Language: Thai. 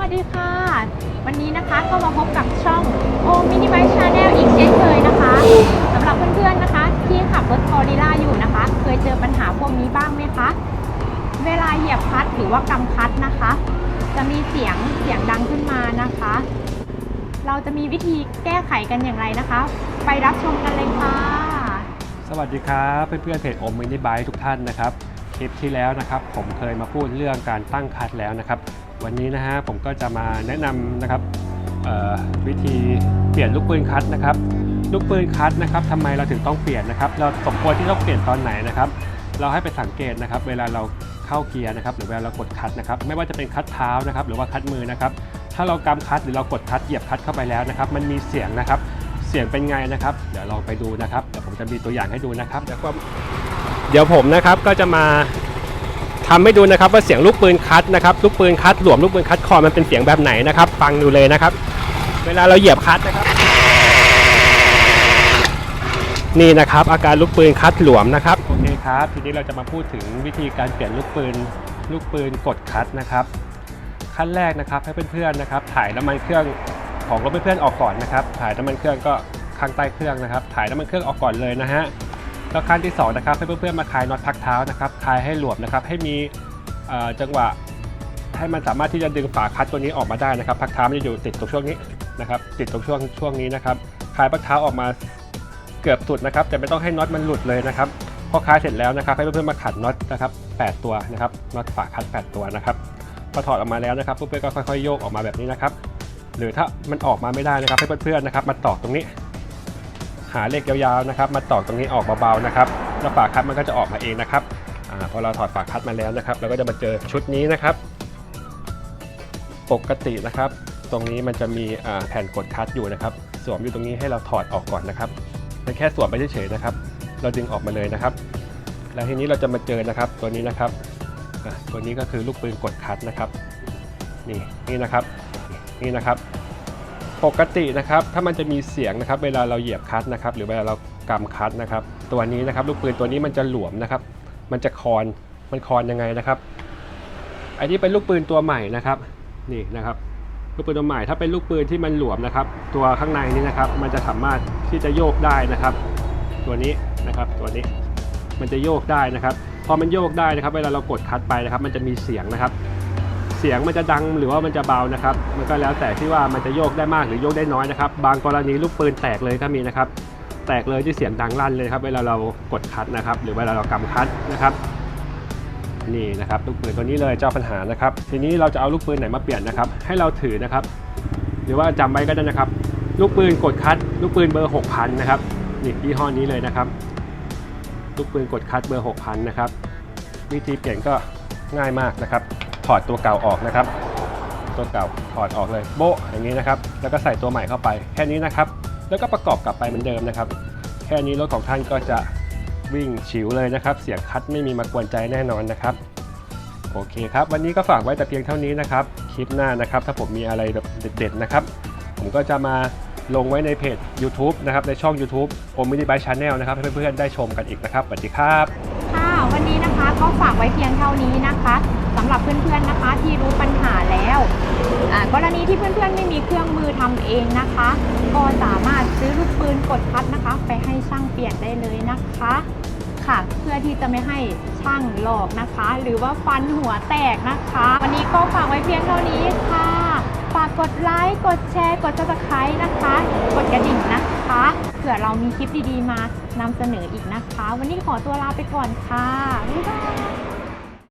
วัสดีค่ะ วันนี้นะคะก็มาพบกับช่องโอมินิ i ชาแนลอีกเช่นเคยนะคะสำหรับเพื่อนๆนะคะ ที่ขับรถคอริล่าอยู่นะคะ เคยเจอปัญหาพวกนี้บ้างไหมคะ เวลาเหยียบคลัตช์หรือว่ากำคลัตช์นะคะ จะมีเสียงเสียงดังขึ้นมานะคะ เราจะมีวิธีแก้ไขกันอย่างไรนะคะ ไปรับชมกันเลยค่ะ สวัสดีครับเพื่อนๆเพจโอมินิไบายทุกท่านนะครับคลิปที่แล้วนะครับผมเคยมาพูดเรื่องการตั้งคัดแล้วนะครับ วันนี้นะฮะผมก็จะมาแนะนำนะครับวิธีเปลี่ยนลูกปืนคัดนะครับ ลูกปืนคัดนะครับทำไมเราถึงต้องเปลี่ยนนะครับ เราสมควรที่ต้องเปลี่ยนตอนไหนนะครับ เราให้ไปสังเกตนะครับ เวลาเราเข้าเกียร์นะครับ หรือเวลาเรากดคัดนะครับ ไม่ว่าจะเป็นคัดเท้านะครับ หรือว่าคัดมือนะครับ ถ้าเรากำคัดหรือเรากดคัดเหยียบคัดเข้าไปแล้วนะครับ มันมีเสียงนะครับ เสียงเป็นไงนะครับ เดี๋ยวเราไปดูนะครับ เดี๋ยวผมจะมีตัวอย่างให้ดูนะครับ เดี๋ยวผมนะครับก็จะมา ทำให้ดูนะครับว่าเสียงลูกปืนคัดนะครับลูกปืนคัดหลวมลูกปืนคัดคอมันเป็นเสียงแบบไหนนะครับ ฟังดูเลยนะครับ เวลาเราเหยียบคัดนะครับ นี่นะครับ อาการลูกปืนคัดหลวมนะครับโอเคครับ ทีนี้เราจะมาพูดถึงวิธีการเปลี่ยนลูกปืนลูกปืนกดคัดนะครับ ขั้นแรกนะครับให้เพื่อนๆนะครับ ถ่ายน้ำมันเครื่องของรถเพื่อนๆออกก่อนนะครับ ถ่ายน้ำมันเครื่องก็ข้างใต้เครื่องนะครับ ถ่ายน้ำมันเครื่องออกก่อนเลยนะฮะ แล้วขั้นที่สองนะครับให้เพื่อนๆมาคลายน็อตพักเท้านะครับคลายให้หลวมนะครับให้มีจังหวะให้มันสามารถที่จะดึงฝาคัดตัวนี้ออกมาได้นะครับ พักเท้ามันจะอยู่ติดตรงช่วงนี้นะครับติดตรงช่วงช่วงนี้นะครับคลายพักเท้าออกมาเกือบสุดนะครับแต่ไม่ต้องให้น็อตมันหลุดเลยนะครับพอคลายเสร็จแล้วนะครับให้เพื่อนๆมาขัดน็อตนะครับ8ตัวนะครับน็อตฝาคัด 8 ตัวนะครับพอถอดออกมาแล้วนะครับเพื่อนๆก็ค่อยๆโยกออกมาแบบนี้นะครับหรือถ้ามันออกมาไม่ได้นะครับให้เพื่อนๆนะครับมาตอกตรงนี้ หาเล็กยาวๆนะครับ มาตอกตรงนี้ออกเบาๆนะครับแล้วฝาคัดมันก็จะออกมาเองนะครับอพอเราถอดฝาคัดมาแล้วนะครับ เราก็จะมาเจอชุดนี้นะครับ ปกตินะครับ ตรงนี้มันจะมีแผ่นกดคัดอยู่นะครับ สวมอยู่ตรงนี้ให้เราถอดออกก่อนนะครับเป็นแค่สวมไปเฉยๆนะครับ เราดึงออกมาเลยนะครับ แล้วทีนี้เราจะมาเจอนะครับ ตัวนี้นะครับตัวนี้ก็คือลูกปืนกดคัดนะครับ นี่นี่นะครับ นี่นะครับ ปกตินะครับถ้ามันจะมีเสียงนะครับเวลาเราเหยียบคัดนะครับหรือเวลาเรากำคัดนะครับตัวนี้นะครับลูกปืนตัวนี้มันจะหลวมนะครับ มันจะคอนมันคอนยังไงนะครับไอันนี้เป็นลูกปืนตัวใหม่นะครับนี่นะครับลูกปืนตัวใหม่ถ้าเป็นลูกปืนที่มันหลวมนะครับ ตัวข้างในนี้นะครับ มันจะสามารถที่จะโยกได้นะครับ ตัวนี้นะครับตัวนี้มันจะโยกได้นะครับพอมันโยกได้นะครับ เวลาเรากดคัดไปนะครับ มันจะมีเสียงนะครับ เสียงมันจะดังหรือว่ามันจะเบานะครับ มันก็แล้วแต่ที่ว่ามันจะโยกได้มากหรือโยกได้น้อยนะครับ บางกรณีลูกปืนแตกเลยก็มีนะครับ แตกเลยที่เสียงดังลั่นเลยครับ เวลาเรากดคัดนะครับ หรือเวลาเรากำคัดนะครับ นี่นะครับลูกปืนตัวนี้เลยเจ้าปัญหานะครับ ทีนี้เราจะเอาลูกปืนไหนมาเปลี่ยนนะครับ ให้เราถือนะครับ หรือว่าจำไว้ก็ได้นะครับ ลูกปืนกดคัด ลูกปืนเบอร์6,000นะครับนี่ยี่ห้อนี้เลยนะครับ ลูกปืนกดคัดเบอร์6,000นะครับวิธีเปลี่ยนก็ง่ายมากนะครับ อดตัวเก่าออกนะครับ ตัวเก่าถอดออกเลยโบะอย่างนี้นะครับ แล้วก็ใส่ตัวใหม่เข้าไป แค่นี้นะครับ แล้วก็ประกอบกลับไปเหมือนเดิมนะครับ แค่นี้รถของท่านก็จะวิ่งฉิวเลยนะครับ เสียงคัดไม่มีมากวนใจแน่นอนนะครับ โอเคครับ วันนี้ก็ฝากไว้แต่เพียงเท่านี้นะครับ คลิปหน้านะครับ ถ้าผมมีอะไรแบบเด็ด ๆ นะครับ ผมก็จะมาลงไว้ในเพจ YouTube นะครับ ในช่อง YouTube โอมินิบายชาแนลนะครับ ให้เพื่อนๆได้ชมกันอีกนะครับสวัสดีครับ ค่ะ วันนี้นะคะก็ฝากไว้เพียงเท่านี้นะคะ สำหรับเพื่อนๆนะคะที่รู้ปัญหาแล้วกรณีที่เพื่อนๆไม่มีเครื่องมือทำเองนะคะ ก็สามารถซื้อลูกปืนกดคัดนะคะ ไปให้ช่างเปลี่ยนได้เลยนะคะค่ะเพื่อที่จะไม่ให้ช่างหลอกนะคะ หรือว่าฟันหัวแตกนะคะ วันนี้ก็ฝากไว้เพียงเท่านี้ค่ะฝากกดไลค์กดแชร์ กด subscribe นะคะ กดกระดิ่งนะคะเผื่อเรามีคลิปดีๆมานำเสนออีกนะคะ วันนี้ขอตัวลาไปก่อนค่ะบ๊ายบาย